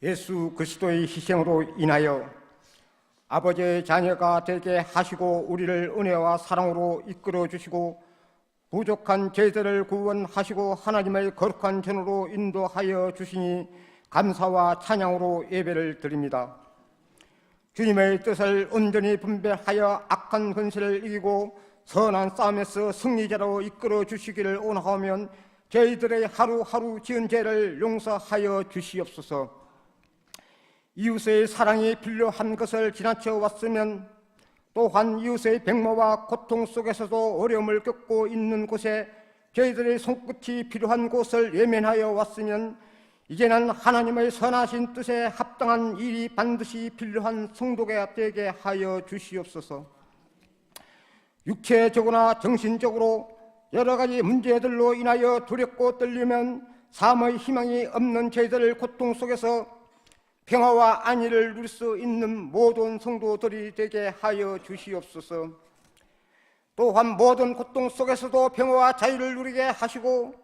예수 그리스도의 희생으로 인하여 아버지의 자녀가 되게 하시고 우리를 은혜와 사랑으로 이끌어 주시고 부족한 죄들을 구원하시고 하나님의 거룩한 전으로 인도하여 주시니 감사와 찬양으로 예배를 드립니다. 주님의 뜻을 온전히 분별하여 악한 권세를 이기고 선한 싸움에서 승리자로 이끌어 주시기를 원하면 저희들의 하루하루 지은 죄를 용서하여 주시옵소서. 이웃의 사랑이 필요한 것을 지나쳐 왔으면 또한 이웃의 백모와 고통 속에서도 어려움을 겪고 있는 곳에 저희들의 손끝이 필요한 곳을 외면하여 왔으면 이제는 하나님의 선하신 뜻에 합당한 일이 반드시 필요한 성도가 되게 하여 주시옵소서. 육체적으로나 정신적으로 여러 가지 문제들로 인하여 두렵고 떨리면 삶의 희망이 없는 저희들 고통 속에서 평화와 안위를 누릴 수 있는 모든 성도들이 되게 하여 주시옵소서. 또한 모든 고통 속에서도 평화와 자유를 누리게 하시고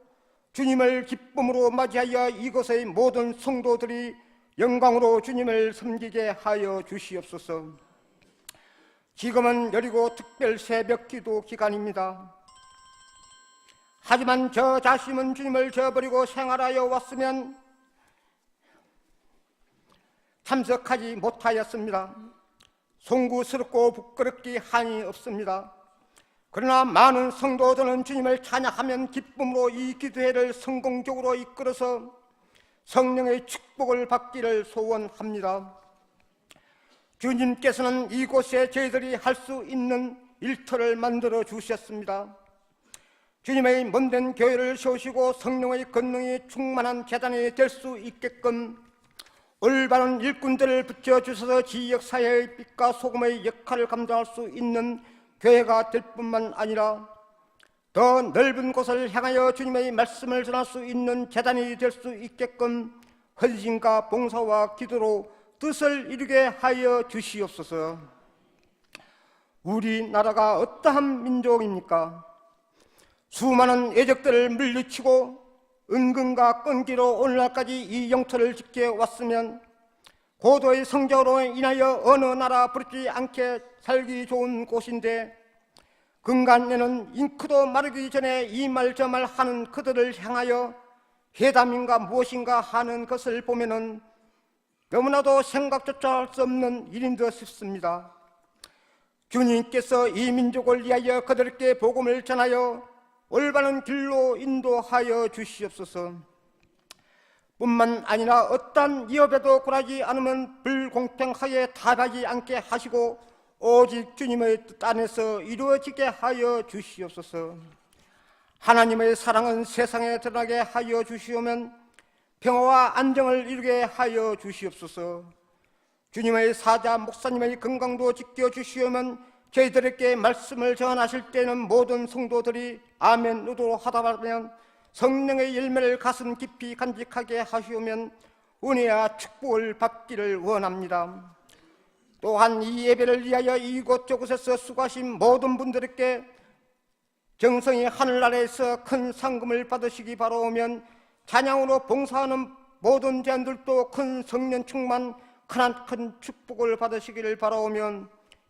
주님을 기쁨으로 맞이하여 이곳의 모든 성도들이 영광으로 주님을 섬기게 하여 주시옵소서. 지금은 여리고 특별 새벽 기도 기간입니다. 하지만 저 자신은 주님을 저버리고 생활하여 왔으면 참석하지 못하였습니다. 송구스럽고 부끄럽기 한이 없습니다. 그러나 많은 성도들은 주님을 찬양하면 기쁨으로 이 기도회를 성공적으로 이끌어서 성령의 축복을 받기를 소원합니다. 주님께서는 이곳에 저희들이 할 수 있는 일터를 만들어 주셨습니다. 주님의 먼 된 교회를 세우시고 성령의 권능이 충만한 재단이 될 수 있게끔 올바른 일꾼들을 붙여주셔서 지역사회의 빛과 소금의 역할을 감당할 수 있는 교회가 될 뿐만 아니라 더 넓은 곳을 향하여 주님의 말씀을 전할 수 있는 재단이 될 수 있게끔 헌신과 봉사와 기도로 뜻을 이루게 하여 주시옵소서. 우리나라가 어떠한 민족입니까? 수많은 애적들을 물리치고 은근과 끈기로 오늘날까지 이 영토를 지켜왔으면 고도의 성적으로 인하여 어느 나라 부럽지 않게 살기 좋은 곳인데 근간에는 잉크도 마르기 전에 이 말 저 말 하는 그들을 향하여 회담인가 무엇인가 하는 것을 보면은 너무나도 생각조차 할 수 없는 일인 듯 싶습니다. 주님께서 이 민족을 위하여 그들에게 복음을 전하여 올바른 길로 인도하여 주시옵소서. 뿐만 아니라 어떠한 위협에도 굴하지 않으면 불공평하게 타하지 않게 하시고 오직 주님의 뜻 안에서 이루어지게 하여 주시옵소서. 하나님의 사랑은 세상에 드러나게 하여 주시오면 평화와 안정을 이루게 하여 주시옵소서. 주님의 사자 목사님의 건강도 지켜 주시오면 저희들에게 말씀을 전하실 때는 모든 성도들이 아멘 의도로 하다 보면 성령의 열매를 가슴 깊이 간직하게 하시오면 은혜와 축복을 받기를 원합니다. 또한 이 예배를 위하여 이곳저곳에서 수고하신 모든 분들에게 정성이 하늘나라에서 큰 상금을 받으시기 바라오면 찬양으로 봉사하는 모든 자들도 큰 성령 충만 큰한 축복을 받으시기를 바라오면